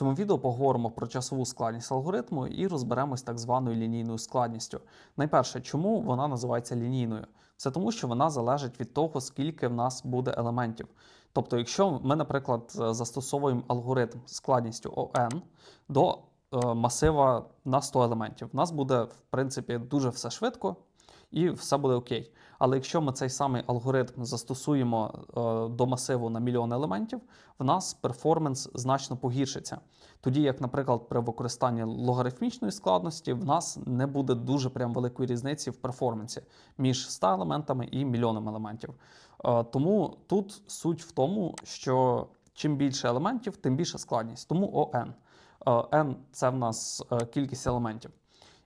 цьому відео поговоримо про часову складність алгоритму і розберемось так званою лінійною складністю. Найперше, чому вона називається лінійною? Це тому, що вона залежить від того, скільки в нас буде елементів. Тобто, якщо ми, наприклад, застосовуємо алгоритм складністю ON до е, масива на 100 елементів, в нас буде, в принципі, дуже все швидко і все буде окей. Але якщо ми цей самий алгоритм застосуємо е, до масиву на мільйон елементів, в нас перформанс значно погіршиться. Тоді, як, наприклад, при використанні логарифмічної складності, в нас не буде дуже прям великої різниці в перформансі між 100 елементами і мільйоном елементів. Е, Тому тут суть в тому, що чим більше елементів, тим більша складність. Тому. Е, N – це в нас е, кількість елементів.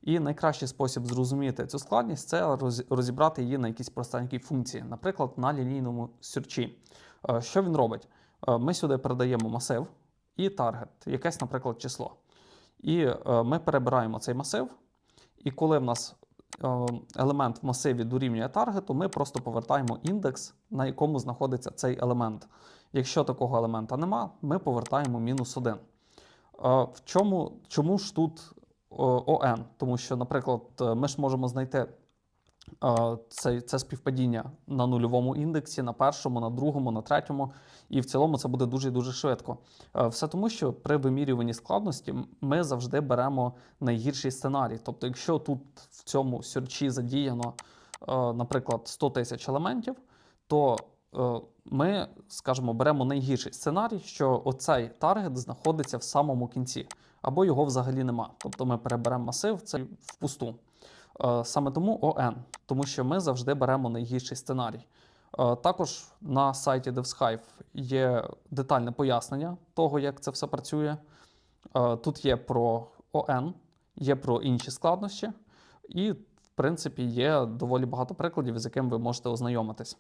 І найкращий спосіб зрозуміти цю складність це розібрати її на якісь простенькій функції, наприклад, на лінійному сюрчі. Е, Що він робить? Е, Ми сюди передаємо масив і таргет, якесь, наприклад, число. І е, ми перебираємо цей масив, і коли в нас елемент в масиві дорівнює таргету, ми просто повертаємо індекс, на якому знаходиться цей елемент. Якщо такого елемента нема, ми повертаємо мінус 1. Е, В чому, чому ж тут ОН? Тому що, наприклад, е, ми ж можемо знайти е, це, це співпадіння на нульовому індексі, на першому, на другому, на третьому, і в цілому це буде дуже і дуже швидко. Е, Все тому, що при вимірюванні складності ми завжди беремо найгірший сценарій. Тобто, якщо тут в цьому сюрчі задіяно, наприклад, 100 тисяч елементів, то ми, скажімо, беремо найгірший сценарій, що оцей таргет знаходиться в самому кінці, або його взагалі нема. Тобто ми переберемо масив це впусту. Е, Саме тому ОН, тому що ми завжди беремо найгірший сценарій. Е, Також на сайті DevShive є детальне пояснення того, як це все працює. Е, Тут є про ОН, є про інші складнощі, і, в принципі, є доволі багато прикладів, з якими ви можете ознайомитись.